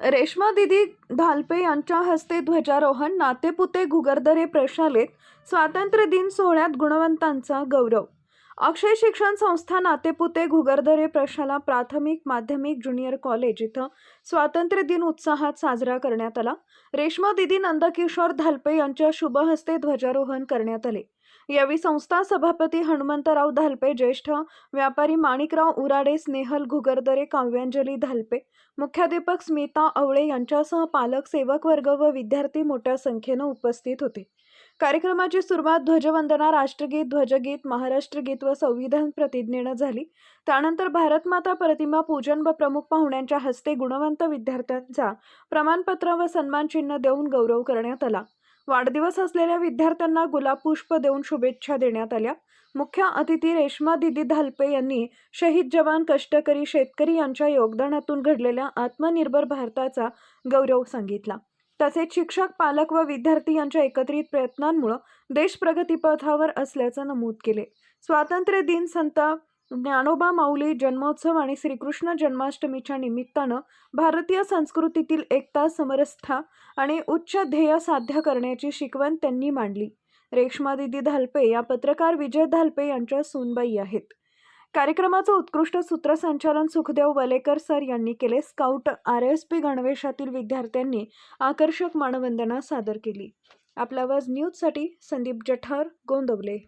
रेश्मा दिदी धालपे यांच्या हस्ते ध्वजारोहण नातेपुते घुगरदरे प्रशालेत स्वातंत्र्य दिन सोहळ्यात गुणवंतांचा गौरव. अक्षय शिक्षण संस्था नातेपुते घुगरदरे प्रशाला प्राथमिक माध्यमिक ज्युनियर कॉलेज इथं स्वातंत्र्य दिन उत्साहात साजरा करण्यात आला. रेश्मा दिदी नंदकिशोर धालपे यांच्या शुभहस्ते ध्वजारोहण करण्यात आले. यावेळी संस्था सभापती हनुमंतराव धालपे ज्येष्ठ व्यापारी माणिकराव उराडे स्नेहल घुगरदरे काव्यांजली धालपे मुख्याध्यापक स्मिता आवळे यांच्यासह पालक सेवक वर्ग व विद्यार्थी मोठ्या संख्येनं उपस्थित होते. कार्यक्रमाची सुरुवात ध्वजवंदना राष्ट्रगीत ध्वजगीत महाराष्ट्रगीत व संविधान प्रतिज्ञेनं झाली. त्यानंतर भारतमाता प्रतिमा पूजन व प्रमुख पाहुण्यांच्या हस्ते गुणवंत विद्यार्थ्यांचा प्रमाणपत्र व सन्मानचिन्ह देऊन गौरव करण्यात आला. वाढदिवस असलेल्या विद्यार्थ्यांना गुलाबपुष्प देऊन शुभेच्छा देण्यात आल्या. मुख्य अतिथी रेश्मा दिदी धालपे यांनी शहीद जवान कष्टकरी शेतकरी यांच्या योगदानातून घडलेल्या आत्मनिर्भर भारताचा गौरव सांगितला. तसेच शिक्षक पालक व विद्यार्थी यांच्या एकत्रित प्रयत्नांमुळे देश प्रगतीपथावर असल्याचं नमूद केले. स्वातंत्र्य दिन संत ज्ञानोबा माऊली जन्मोत्सव आणि श्रीकृष्ण जन्माष्टमीच्या निमित्तानं भारतीय संस्कृतीतील एकता समरसता आणि उच्च ध्येय साध्य करण्याची शिकवण त्यांनी मांडली. रेश्मा दिदी धालपे या पत्रकार विजय धालपे यांच्या सूनबाई आहेत. कार्यक्रमाचं उत्कृष्ट सूत्रसंचालन सुखदेव वलेकर सर यांनी केले. स्काउट आर एस पी गणवेशातील विद्यार्थ्यांनी आकर्षक मानवंदना सादर केली. आपला आवाज न्यूजसाठी संदीप जठार गोंदवले.